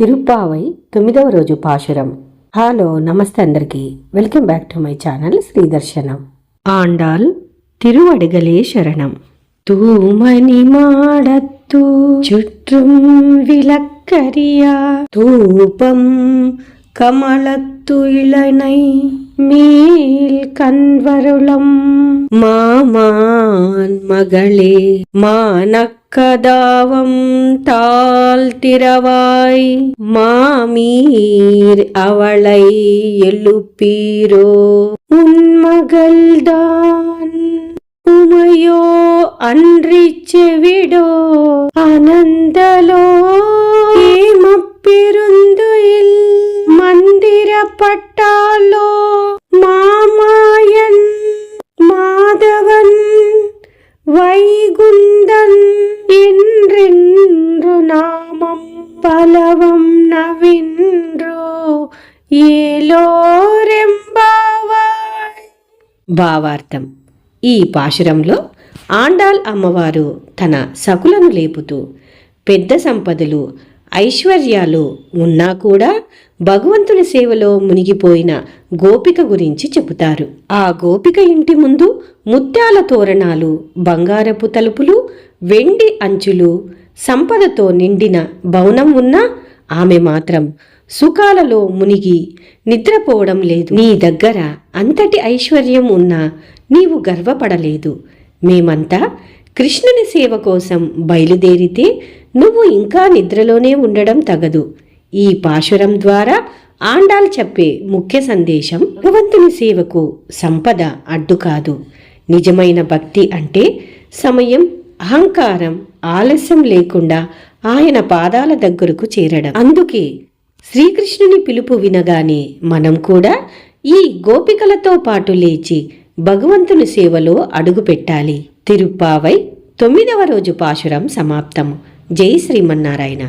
తిరుప్పావై తొమ్మిదవ రోజు పాశురం హలో నమస్తే అందరికీ welcome back to my channel Sridarshanam Andal తిరువడగలే శరణం தூமணி மாடத்து சுற்றும் விளக்கரியா தூபம் கமலத்து இளனை மேல் கண்வருளம் மாமான் மகளே மானக்கதாவம் தாழ்த்திரவாய் மாமீர் அவளை எழுப்பீரோ? உன்மகள்தான் உமையோ அன்றி செவிடோ? அனந்தலோ ஏமப்பெருந்துயில் மந்திரப்பட்டாலோ? வைகுந்தன் என்றென்று நாமம் பலவம் நவின்றோ ఏలోరెంబావాయ్ భావార్థం ఈ పాశురంలో ఆండాల్ అమ్మవారు తన సకులను లేపుతూ పెద్ద సంపదలు ఐశ్వర్యాలు ఉన్నా కూడా భగవంతుని సేవలో మునిగిపోయిన గోపిక గురించి చెబుతారు. ఆ గోపిక ఇంటి ముందు ముత్యాల తోరణాలు బంగారపు తలుపులు వెండి అంచులు సంపదతో నిండిన భవనం ఉన్నా ఆమె మాత్రం సుఖాలలో మునిగి నిద్రపోవడం లేదు. నీ దగ్గర అంతటి ఐశ్వర్యం ఉన్నా నీవు గర్వపడలేదు. మేమంతా కృష్ణుని సేవ కోసం బయలుదేరితే నువ్వు ఇంకా నిద్రలోనే ఉండడం తగదు. ఈ పాశురం ద్వారా ఆండాల్ చెప్పే ముఖ్య సందేశం భగవంతుని సేవకు సంపద అడ్డు కాదు. నిజమైన భక్తి అంటే సమయం అహంకారం ఆలస్యం లేకుండా ఆయన పాదాల దగ్గరకు చేరడం. అందుకే శ్రీకృష్ణుని పిలుపు వినగానే మనం కూడా ఈ గోపికలతో పాటు లేచి భగవంతుని సేవలో అడుగుపెట్టాలి తిరుప్పావై తొమ్మిదవ రోజు పాశురం సమాప్తం. జై శ్రీమన్నారాయణ.